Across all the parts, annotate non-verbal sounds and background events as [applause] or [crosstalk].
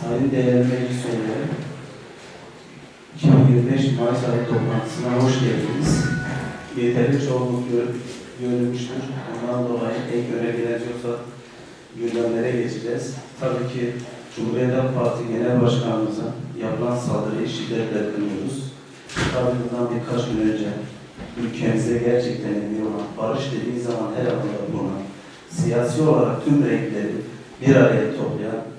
Sayın değerli meclis üyeleri, 2025 Mayıs ayı toplantısına hoş geldiniz. Yeterli çoğunluk gör, görülmüştür. Ondan dolayı ek önergeler yoksa gündemlere geçeceğiz. Tabii ki Cumhuriyet Halk Parti Genel Başkanımıza yapılan saldırıyı şiddetle kınıyoruz. Tabii bundan birkaç gün önce ülkemize gerçekten önemli olan, barış dediği zaman her alanda bulunan, siyasi olarak tüm renkleri bir araya toplayan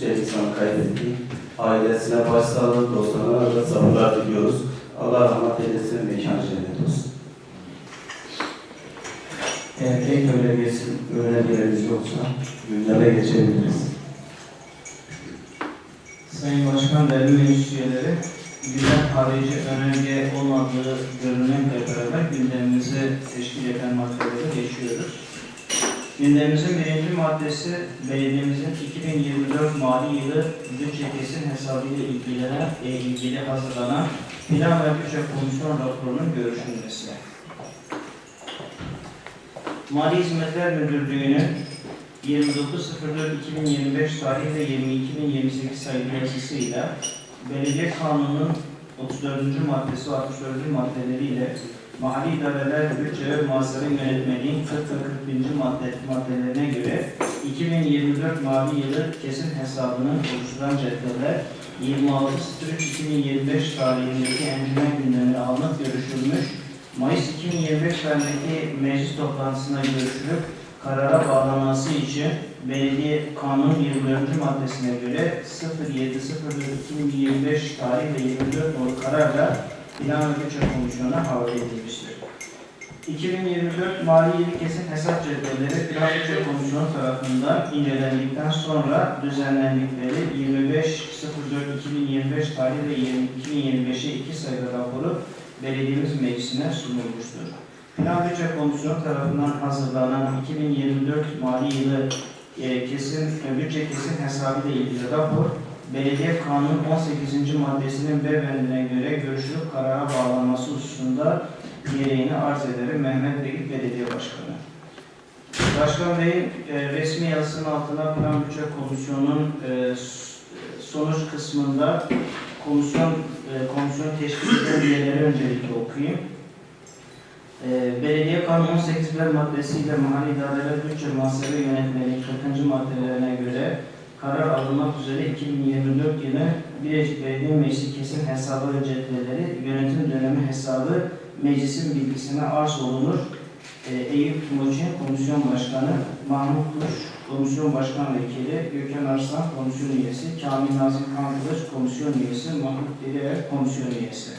güzel insan kaybettik. Ailesine başsağlığı, dostlarına da sabırlar diliyoruz. Allah rahmet eylesin, mekan cennet olsun. Eğer ek önergesi, önergeleriniz yoksa gündeme geçebiliriz. Sayın Başkan, değerli meclis üyeleri, gündem harici önerge olmadığı görünümle beraber gündemimizi teşkil eden maddelere geçiyoruz. Gündemimizin birinci maddesi, belediyemizin 2024 mali yılı bütçe kesin hesabı ile ilgilenen, e, ilgili hazırlanan Plan ve Bütçe Komisyon raporunun görüşülmesi. Mali Hizmetler Müdürlüğü'nün 29.04.2025 tarih ve 22.028 sayılı yazısıyla Belediye Kanunu'nun 34. maddesi ve 64. maddeleriyle Mahalli İdareler Bütçe ve Muhasebe Yönetmeliğin 40 ve 41. madde, maddelerine göre 2024 mali yılı kesin hesabının oluşturan cetveller 26.03.2025 tarihindeki encümen gündemine alınıp görüşülmüş Mayıs 2025 tarihindeki meclis toplantısına görüşülüp karara bağlanması için Belediye Kanun 24. maddesine göre 07.04.2025 tarih ve 24 nolu kararla Plan ve Bütçe Komisyonu'na havale edilmiştir. 2024 mali yılı kesin hesap cetvelleri Plan Bütçe Komisyonu tarafından incelendikten sonra düzenlendikleri 25.04.2025 tarih ve 2025'e 2 sayılı raporu belediyemiz meclisine sunulmuştur. Plan Bütçe Komisyonu tarafından hazırlanan 2024 mali yılı e, kesin e, bütçe kesin hesabı ile ilgili rapor Belediye Kanunu 18. maddesinin B bendine göre görüşülüp karara bağlanması hususunda gereğini arz ederim Mehmet Bekir Belediye Başkanı. Başkan Bey'in e, resmi yazısının altına Plan Bütçe Komisyonu'nun e, sonuç kısmında komisyon e, komisyon teşkil eden üyeleri öncelikle okuyayım. Ee, Belediye Kanunu 18 B maddesiyle mahalli idareler bütçe muhasebe yönetmeliği 40. maddelerine göre karar alınmak üzere 2024 yılı Bilecik Belediye Meclisi kesin hesabı ve yönetim dönemi hesabı meclisin bilgisine arz olunur. Ee, Eyüp Timoçin Komisyon Başkanı, Mahmut Kuş Komisyon Başkan Vekili, Gökhan Arslan Komisyon Üyesi, Kamil Nazım Kankılıç Komisyon Üyesi, Mahmut Delier Komisyon Üyesi.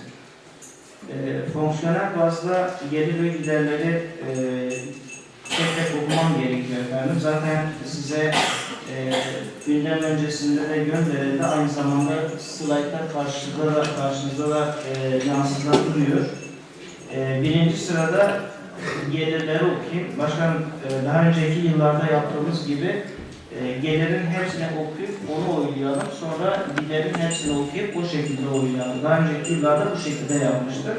E, fonksiyonel bazda gelir ve giderleri e, tek tek okumam gerekiyor efendim. Zaten size e, gündem öncesinde de gönderildi. Aynı zamanda slaytlar karşınızda da, karşınızda da e, yansıda duruyor. E, birinci sırada gelirleri okuyayım. Başkan e, daha önceki yıllarda yaptığımız gibi e, gelirin hepsini okuyup onu oylayalım. Sonra giderin hepsini okuyup o şekilde oylayalım. Daha önceki yıllarda bu şekilde yapmıştık.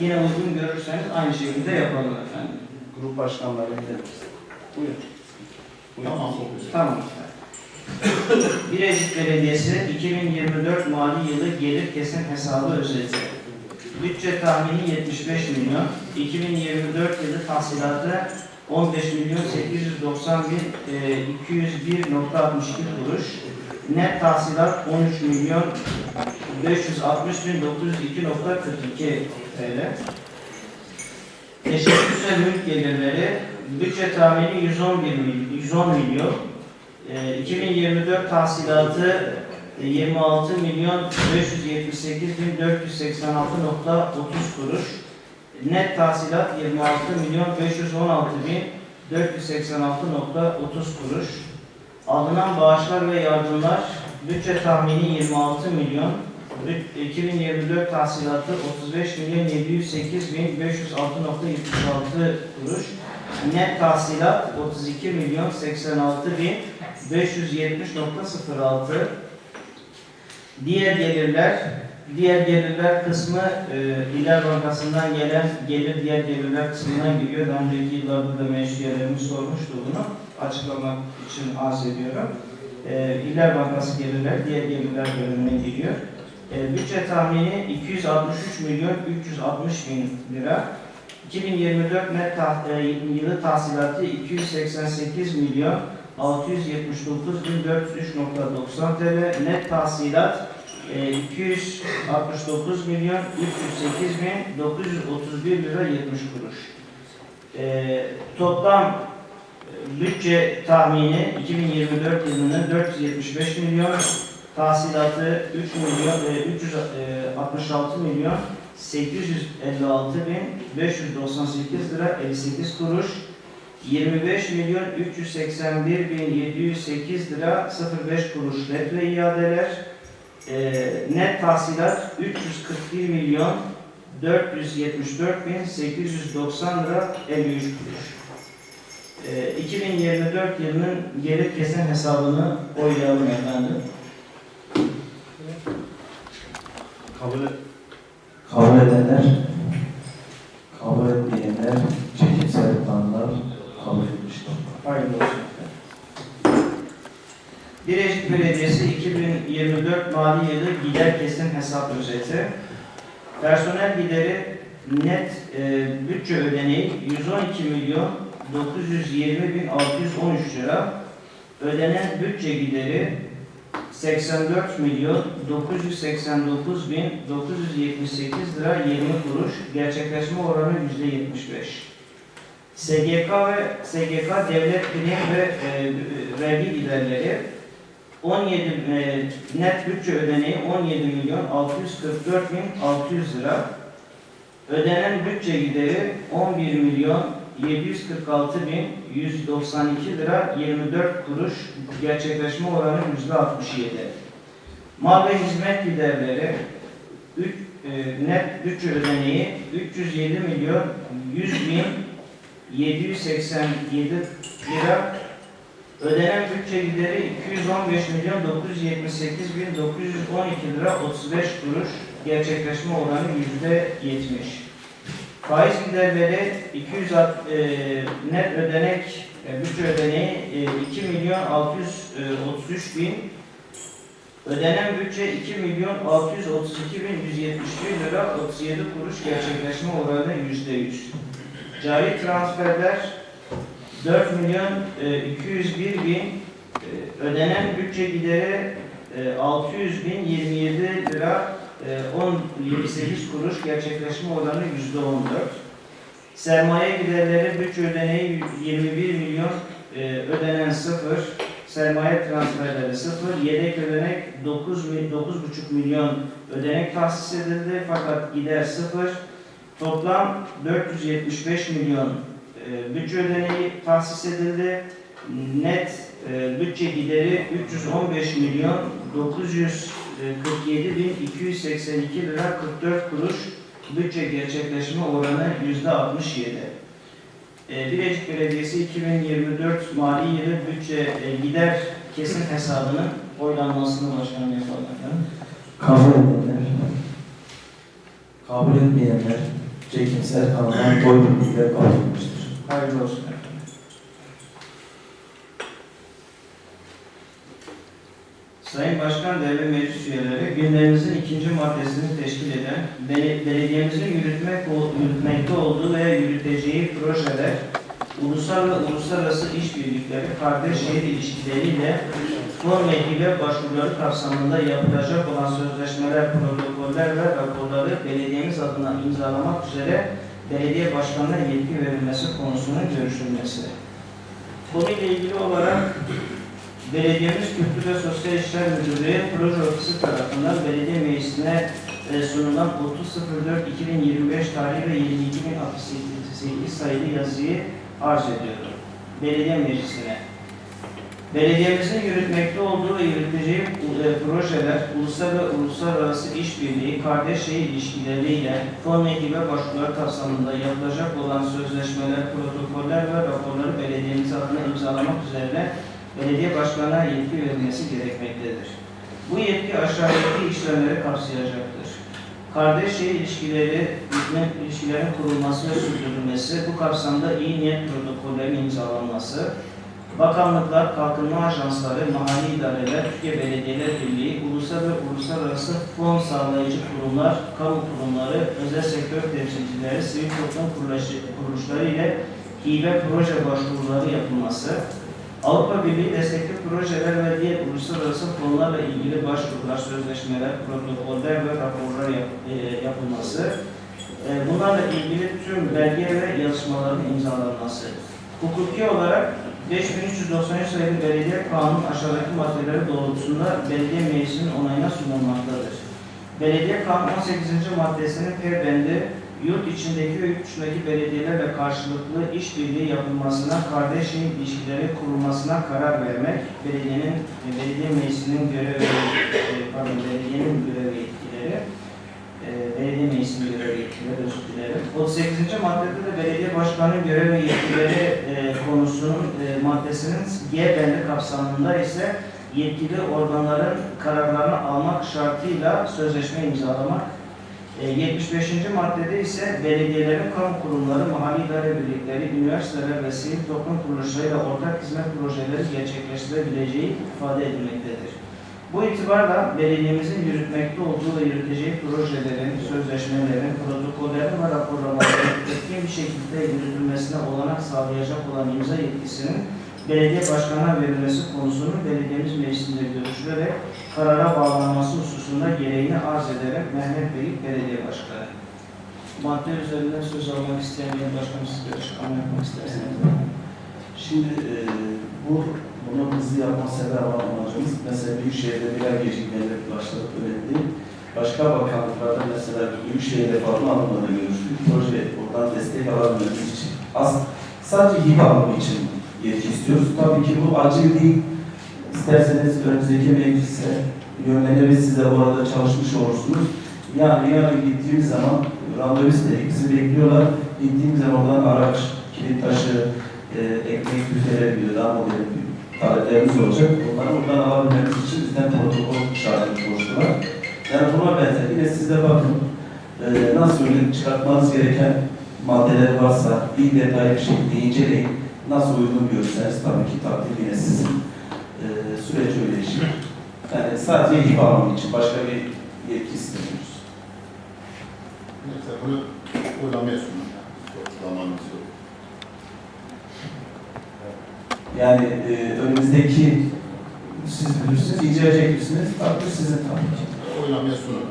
Yine uygun görürseniz aynı şekilde yapalım efendim. Grup başkanları gider Buyurun. Buyurun. Tamam. [coughs] Bilecik Belediyesi 2024 mali yılı gelir kesin hesabı özeti. Bütçe tahmini 75 milyon. 2024 yılı tahsilatı 15 milyon 890 bin e, 201.62 kuruş. Net tahsilat 13 milyon 560 bin 902.42 TL. Teşekkürsel mülk gelirleri bütçe tahmini 111 milyon, 110 milyon. E, 2024 tahsilatı e, 26 milyon 578 bin 486.30 kuruş. Net tahsilat 26 milyon 516 bin 486.30 kuruş. Alınan bağışlar ve yardımlar bütçe tahmini 26 milyon 2024 tahsilatı 35 milyon 708 bin 506.76 kuruş. Net tahsilat 32 milyon 86 bin 570.06 Diğer gelirler Diğer gelirler kısmı e, İller Bankası'ndan gelen gelir diğer gelirler kısmına giriyor. Daha önceki yıllarda da meclis üyelerimiz sormuştu bunu. Açıklamak için arz ediyorum. e, İller Bankası gelirler, diğer gelirler bölümüne giriyor. E, bütçe tahmini 263 milyon 360 bin lira. 2024 net tah, e, yılı tahsilatı 288 milyon 679.403.90 TL. Net tahsilat e, 269 milyon 308 bin 931 lira 70 kuruş. E, toplam e, bütçe tahmini 2024 yılının 475 milyon tahsilatı 3 milyon e, 366 milyon 856 bin 598 lira 58 kuruş 25 milyon 381 bin 708 lira 05 kuruş net ve iadeler e, net tahsilat 341 milyon 474 bin 890 lira 53 kuruş. E, 2024 yılının gelir kesen hesabını oylayalım efendim. Kabul. Kabul edenler, kabul etmeyenler, çekimsel yapılanlar kabul etmiştir. Hayırlı olsun. Birecik Belediyesi 2024 mali yılı gider kesim hesap özeti. Personel gideri net e, bütçe ödeneği 112 milyon 920 bin 613 lira. Ödenen bütçe gideri 84 milyon 989 bin 978 lira 20 kuruş. Gerçekleşme oranı yüzde 75. SGK ve SGK devlet prim ve e, vergi giderleri 17 e, net bütçe ödeneği 17 milyon 644 bin 600 lira. Ödenen bütçe gideri 11 milyon 746 bin 192 lira 24 kuruş. Gerçekleşme oranı yüzde 67. Mal ve hizmet giderleri üç- e, net bütçe ödeneği 307 milyon 100 bin 787 lira ödenen bütçe gideri 215 milyon 978 bin 912 lira 35 kuruş gerçekleşme oranı yüzde 70. Faiz giderleri 200 at- e, net ödenek e, bütçe ödeneği e, 2 milyon 633 bin ödenen bütçe 2 milyon 632 bin 171 lira 37 kuruş gerçekleşme oranı yüzde 100. Cari transferler 4 milyon e, 201 bin e, ödenen bütçe gideri e, 600 bin 27 lira e, ee, 10 28 kuruş, gerçekleşme oranı yüzde 14. Sermaye giderleri bütçe ödeneği 21 milyon ee, ödenen sıfır, sermaye transferleri sıfır, yedek ödenek 9 9,5 milyon ödenek tahsis edildi fakat gider sıfır. Toplam 475 milyon ee, bütçe ödeneği tahsis edildi. Net bütçe gideri 315 milyon 900 e, 47.282 lira 44 kuruş bütçe gerçekleşme oranı yüzde 67. E, Bilecik Belediyesi 2024 mali yılı bütçe e, gider kesin hesabının oylanmasını başkanım yapalım. Kabul edenler, kabul etmeyenler, çekimsel kalan oy birliğiyle kaldırılmıştır. Hayırlı olsun. Sayın Başkan, değerli meclis üyeleri, gündemimizin ikinci maddesini teşkil eden bel- belediyemizin yürütmek, yürütmekte olduğu veya yürüteceği projeler, ulusal ve uluslararası işbirlikleri, kardeş şehir ilişkileriyle fon ve başvuruları kapsamında yapılacak olan sözleşmeler, protokoller ve raporları belediyemiz adına imzalamak üzere belediye başkanına yetki verilmesi konusunun görüşülmesi. Konuyla ilgili olarak Belediyemiz Kültür ve Sosyal İşler Müdürlüğü Proje Ofisi tarafından belediye meclisine e, sunulan 30.04.2025 tarihi ve 22.068 sayılı yazıyı arz ediyorum. Belediye Meclisi'ne. Belediyemizin yürütmekte olduğu ve yürüteceği e, projeler, ulusal ve uluslararası işbirliği, kardeş şehir ilişkileriyle fon ekibe başvurular kapsamında yapılacak olan sözleşmeler, protokoller ve raporları belediyemiz adına imzalamak üzere belediye başkanına yetki verilmesi gerekmektedir. Bu yetki aşağıdaki işlemleri kapsayacaktır. Kardeş ilişkileri, hizmet ilişkilerin kurulması ve sürdürülmesi, bu kapsamda iyi niyet protokollerinin imzalanması, Bakanlıklar, kalkınma ajansları, mahalli idareler, Türkiye Belediyeler Birliği, ulusal ve uluslararası fon sağlayıcı kurumlar, kamu kurumları, özel sektör temsilcileri, sivil toplum kuruluşları ile hibe proje başvuruları yapılması, Avrupa Birliği destekli projeler ve diğer uluslararası fonlarla ilgili başvurular, sözleşmeler, protokoller ve raporlar yap- e, yapılması, e, bunlarla ilgili tüm belge ve yazışmaların imzalanması. Hukuki olarak 5393 sayılı belediye kanunu aşağıdaki maddeleri doğrultusunda belediye meclisinin onayına sunulmaktadır. Belediye kanunu 18. maddesinin P bendi yurt içindeki ve dışındaki belediyelerle karşılıklı işbirliği yapılmasına, kardeş ilişkileri kurulmasına karar vermek, belediyenin, e, belediye meclisinin görev ve, e, pardon, belediyenin görev ve yetkileri, e, belediye meclisinin görev ve yetkileri, özür dilerim. 38. maddede de belediye başkanının görev ve yetkileri konusunun maddesinin G bendi kapsamında ise yetkili organların kararlarını almak şartıyla sözleşme imzalamak, 75. maddede ise belediyelerin, kamu kurumları, mahalli idare birlikleri, üniversiteler ve sivil toplum kuruluşlarıyla ortak hizmet projeleri gerçekleştirebileceği ifade edilmektedir. Bu itibarla belediyemizin yürütmekte olduğu ve yürüteceği projelerin, sözleşmelerin, protokollerin ve raporlamaların [coughs] etkin bir şekilde yürütülmesine olanak sağlayacak olan imza yetkisinin belediye başkanına verilmesi meclisinde görüşülerek karara bağlanması hususunda gereğini arz ederek Mehmet Beylik Belediye Başkanı. Madde üzerinden söz almak isteyen bir başkanım siz bir açıklama yapmak isterseniz. Şimdi e, bu bunu hızlı yapma sebebi olan amacımız mesela Büyükşehir'de birer gecikmeyle başladık değil. Başka bakanlıklarda mesela Büyükşehir'de falan alınmadı görüştük. Proje oradan destek alabilmemiz için. Aslında sadece hibe alımı için yetki istiyoruz. Tabii ki bu acil değil. İsterseniz önümüzdeki meclise yönleniriz. Siz de bu arada çalışmış olursunuz. Yani yarın gittiğimiz zaman randevu istedik. Bizi bekliyorlar. Gittiğimiz zaman oradan araç, kilit taşı, e, ekmek büfeleri gibi daha modern taleplerimiz olacak. Onları buradan alabilmemiz için bizden protokol şartını koştular. Yani buna benzer. Yine siz de bakın e, nasıl öyle çıkartmanız gereken maddeler varsa bir detaylı bir şekilde inceleyin. Nasıl uygun görürseniz tabii ki takdir yine sizin süreç öyle. Yani sadece ihbar almak için başka bir yetki istemiyoruz. Neyse bunu oylamaya sunun. Çok zamanımız yok. Yani e, önümüzdeki siz bilirsiniz, inceleyecek misiniz? Takdir sizin tabii ki. Oylamaya sunun.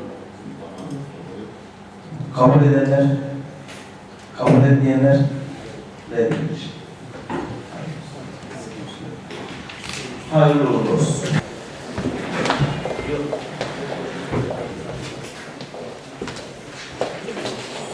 Kabul edenler, kabul etmeyenler reddedilir. Hayırlı olsun.